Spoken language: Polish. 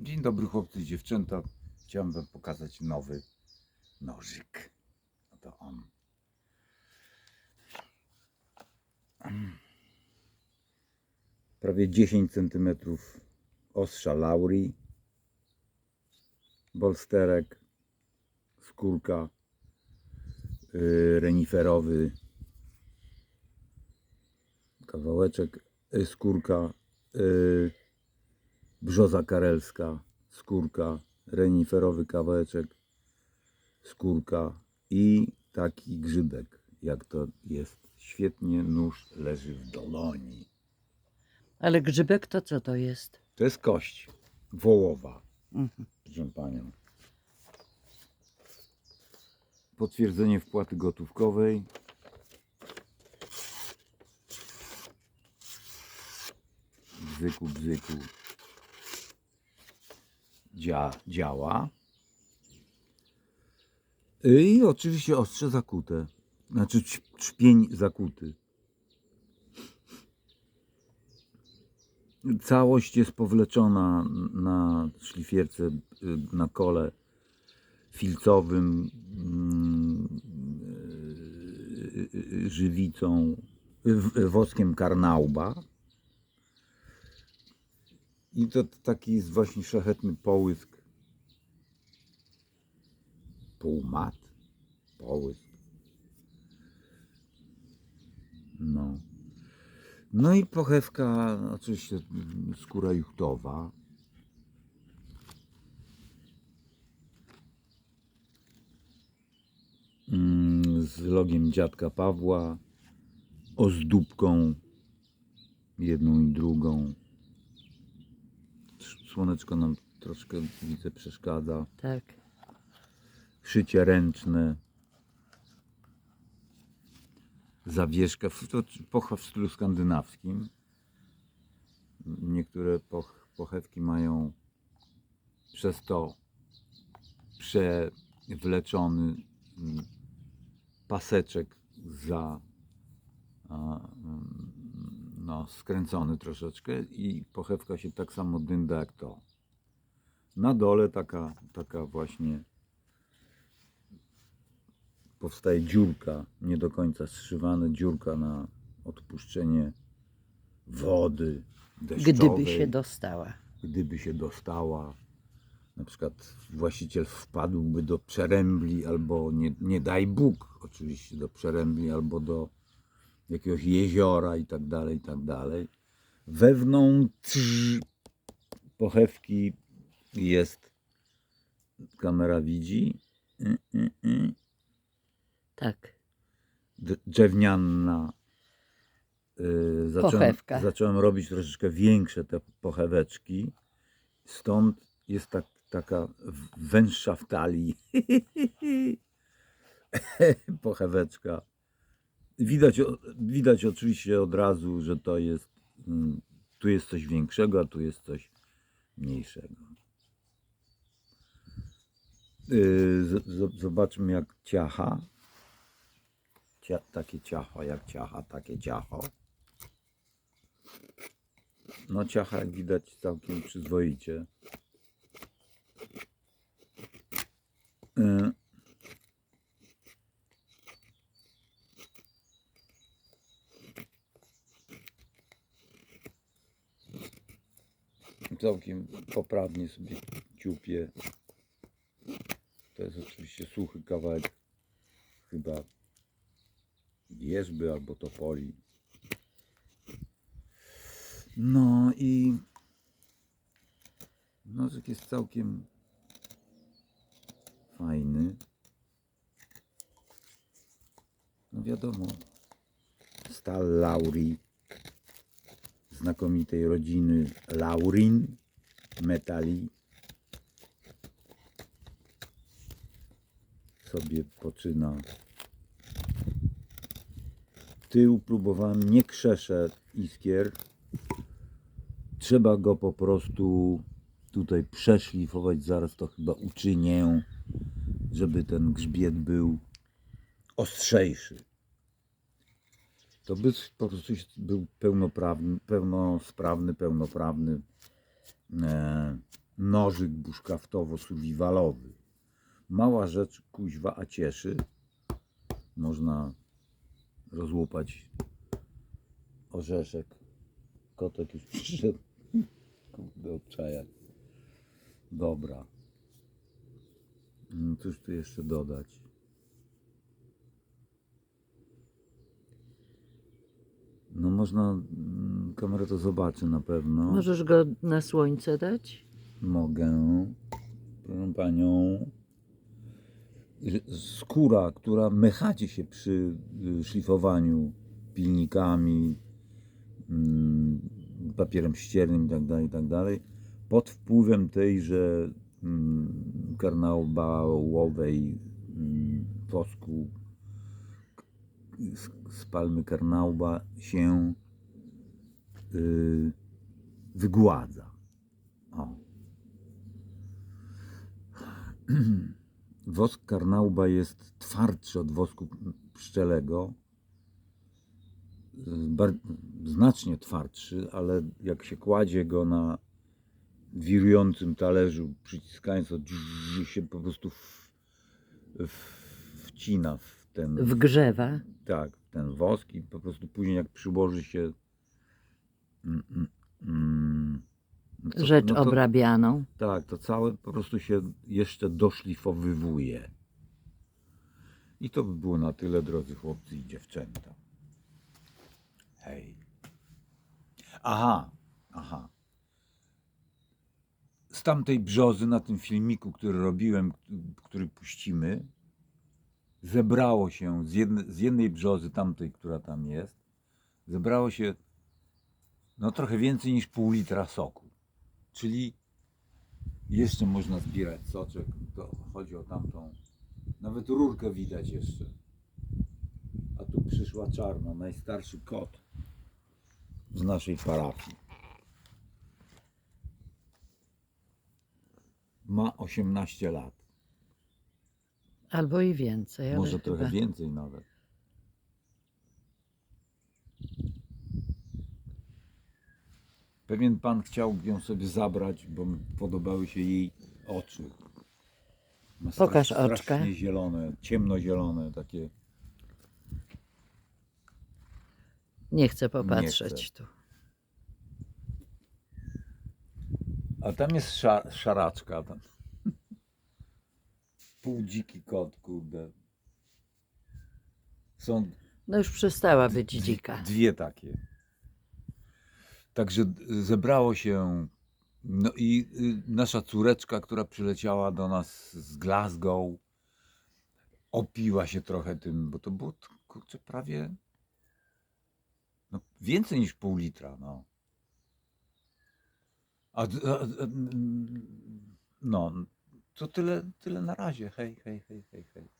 Dzień dobry chłopcy i dziewczęta. Chciałem wam pokazać nowy nożyk. No to on. Prawie 10 cm ostrza lauri. Bolsterek. Skórka. Yy, reniferowy. Kawałeczek. Yy, skórka. Yy, brzoza karelska, skórka, reniferowy kawałeczek, skórka i taki grzybek, jak to jest. Świetnie nóż leży w dolonie. Ale grzybek to co to jest? To jest kość wołowa, Mhm. proszę panią. Potwierdzenie wpłaty gotówkowej. Bzyku, bzyku. Dzia, działa. I oczywiście ostrze zakute. Znaczy trzpień zakuty. Całość jest powleczona na szlifierce, y, na kole filcowym, mm, y, y, y, żywicą, y, woskiem karnauba. I to taki jest właśnie szlachetny połysk. Półmat. Połysk. No. No i pochewka, oczywiście skóra juchtowa. Mm, Z logiem dziadka Pawła, ozdóbką jedną i drugą. Słoneczko nam troszkę widzę przeszkadza. Tak. Szycie ręczne. Zawieszka, to pochwa w stylu skandynawskim. Niektóre poch, pochewki mają przez to przewleczony mm, paseczek za a, mm, no, skręcony troszeczkę i pochewka się tak samo dynda jak to. Na dole taka, taka właśnie powstaje dziurka, nie do końca zszywana dziurka na odpuszczenie wody deszczowej. Gdyby się dostała. gdyby się dostała, na przykład właściciel wpadłby do przerębli albo nie, nie daj Bóg oczywiście do przerębli albo do jakiegoś jeziora i tak dalej, i tak dalej. Wewnątrz pochewki jest, kamera widzi, y, y, y, Tak. drewniana. Yy, zacząłem, Pochewka. zacząłem robić troszeczkę większe te pocheweczki. Stąd jest tak, taka węższa w talii pocheweczka. Widać, widać oczywiście od razu, że to jest mm, tu jest coś większego, a tu jest coś mniejszego. Z- zobaczmy jak ciacha. Cia, takie ciacho, jak ciacha, takie ciacho. No ciacha jak widać całkiem przyzwoicie. Y, Całkiem poprawnie sobie ciupie. To jest oczywiście suchy kawałek chyba wierzby albo topoli. No i nożyk jest całkiem fajny. No wiadomo, stal Lauri, znakomitej rodziny Laurin, metali. Sobie poczyna tył próbowałem, nie krzeszę iskier. Trzeba go po prostu tutaj przeszlifować, zaraz to chyba uczynię, żeby ten grzbiet był ostrzejszy. To by po prostu był pełnoprawny, pełnosprawny, pełnoprawny e, nożyk bushcraftowo-survivalowy. Mała rzecz, kuźwa, a cieszy. Można rozłupać orzeszek. Kotek już przyszedł. Kurde, obczajak. Dobra. Mm, Cóż tu jeszcze dodać? No można, mm, kamera to zobaczy na pewno. Możesz go na słońce dać? Mogę, proszę panią. Skóra, która mechacie się przy y, szlifowaniu pilnikami, mm, papierem ściernym itd., itd., pod wpływem tejże mm, karnałowej wosku z, z palmy karnauba się y, wygładza. O. Wosk karnauba jest twardszy od wosku pszczelego. Bar- znacznie twardszy, ale jak się kładzie go na wirującym talerzu, przyciskając, to się po prostu w, w, wcina w ten, Wgrzewa. tak, w ten wosk i po prostu później jak przyłoży się mm, mm, mm, no co- Rzecz no to- obrabianą. tak, to całe po prostu się jeszcze doszlifowywuje. I to by było na tyle, drodzy chłopcy i dziewczęta. Hej. Aha, aha. Z tamtej brzozy na tym filmiku, który robiłem, który puścimy, zebrało się z, jedne, z jednej brzozy, tamtej, która tam jest, zebrało się no trochę więcej niż pół litra soku. Czyli jeszcze można zbierać soczek. To chodzi o tamtą. Nawet rurkę widać jeszcze. A tu przyszła czarna, najstarszy kot z naszej parafii. Ma 18 lat. Albo i więcej. Ale Może trochę chyba... więcej nawet. Pewien pan chciał ją sobie zabrać, bo podobały się jej oczy. Ma Pokaż strasznie oczka. zielone, ciemnozielone, takie. Nie chcę popatrzeć tu. A tam jest sza, szaraczka. Tam. Pół dziki kot, kurde. Są No już przestała być dzika. Dwie takie. Także zebrało się. No i y, nasza córeczka, która przyleciała do nas z Glasgow, opiła się trochę tym, bo to było kurczę prawie no, więcej niż pół litra. No. A, a, a, no, to tyle, tyle na razie. Hej, hej, hej, hej, hej.